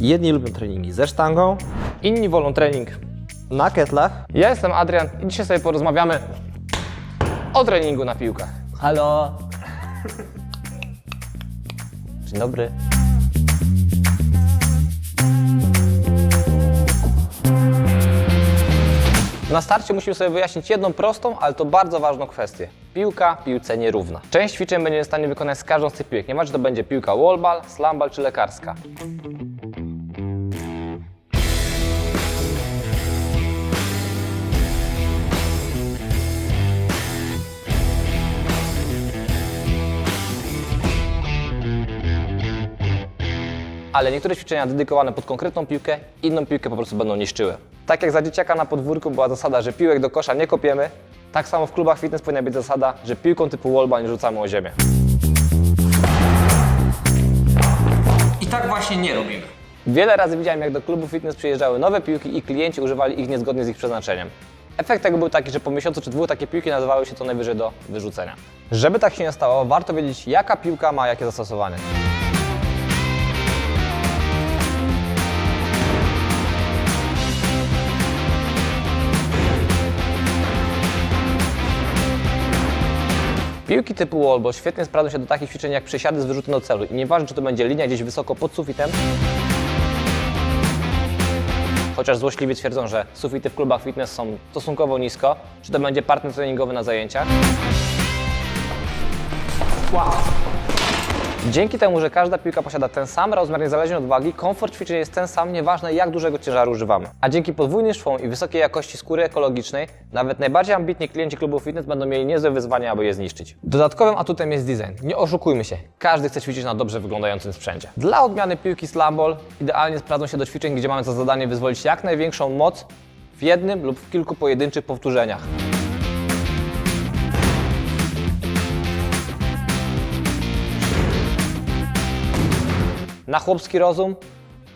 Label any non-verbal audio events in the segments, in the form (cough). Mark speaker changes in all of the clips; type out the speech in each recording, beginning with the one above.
Speaker 1: Jedni lubią treningi ze sztangą, inni wolą trening na ketlach.
Speaker 2: Ja jestem Adrian i dzisiaj sobie porozmawiamy o treningu na piłkach.
Speaker 1: Halo! (laughs) Dzień dobry.
Speaker 2: Na starcie musimy sobie wyjaśnić jedną prostą, ale to bardzo ważną kwestię. Piłka piłce nierówna. Część ćwiczeń będziemy w stanie wykonać z każdą z tych piłek. Nie czy to będzie piłka wallball, slamball czy lekarska. Ale niektóre ćwiczenia dedykowane pod konkretną piłkę, inną piłkę po prostu będą niszczyły. Tak jak za dzieciaka na podwórku była zasada, że piłek do kosza nie kopiemy, tak samo w klubach fitness powinna być zasada, że piłką typu wallball nie rzucamy o ziemię.
Speaker 1: I tak właśnie nie robimy.
Speaker 2: Wiele razy widziałem, jak do klubu fitness przyjeżdżały nowe piłki i klienci używali ich niezgodnie z ich przeznaczeniem. Efekt tego był taki, że po miesiącu czy dwóch takie piłki nazywały się co najwyżej do wyrzucenia. Żeby tak się nie stało, warto wiedzieć, jaka piłka ma jakie zastosowanie. Piłki typu wallball świetnie sprawdzą się do takich ćwiczeń jak przesiady z wyrzutem do celu i nieważne czy to będzie linia gdzieś wysoko pod sufitem, chociaż złośliwie twierdzą, że sufity w klubach fitness są stosunkowo nisko, czy to będzie partner treningowy na zajęciach. Dzięki temu, że każda piłka posiada ten sam rozmiar niezależnie od wagi, komfort ćwiczeń jest ten sam, nieważne jak dużego ciężaru używamy. A dzięki podwójnym szwom i wysokiej jakości skóry ekologicznej, nawet najbardziej ambitni klienci klubów fitness będą mieli niezłe wyzwania, aby je zniszczyć. Dodatkowym atutem jest design. Nie oszukujmy się, każdy chce ćwiczyć na dobrze wyglądającym sprzęcie. Dla odmiany piłki slamball idealnie sprawdzą się do ćwiczeń, gdzie mamy za zadanie wyzwolić jak największą moc w jednym lub w kilku pojedynczych powtórzeniach. Na chłopski rozum,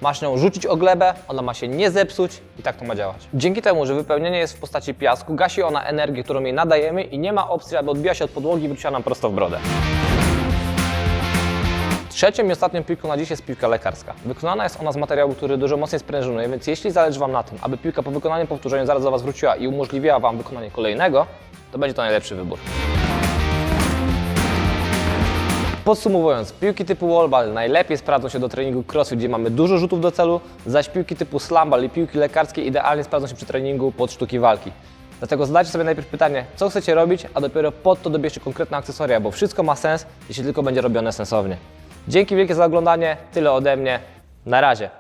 Speaker 2: masz nią rzucić o glebę, ona ma się nie zepsuć i tak to ma działać. Dzięki temu, że wypełnienie jest w postaci piasku, gasi ona energię, którą jej nadajemy i nie ma opcji, aby odbiła się od podłogi i wróciła nam prosto w brodę. Trzecią i ostatnią piłką na dziś jest piłka lekarska. Wykonana jest ona z materiału, który dużo mocniej sprężynuje, więc jeśli zależy Wam na tym, aby piłka po wykonaniu powtórzenia zaraz do Was wróciła i umożliwiała Wam wykonanie kolejnego, to będzie to najlepszy wybór. Podsumowując, piłki typu wallball najlepiej sprawdzą się do treningu crossfit, gdzie mamy dużo rzutów do celu, zaś piłki typu slamball i piłki lekarskie idealnie sprawdzą się przy treningu pod sztuki walki. Dlatego zadajcie sobie najpierw pytanie, co chcecie robić, a dopiero pod to dobierzcie konkretne akcesoria, bo wszystko ma sens, jeśli tylko będzie robione sensownie. Dzięki wielkie za oglądanie, tyle ode mnie, na razie.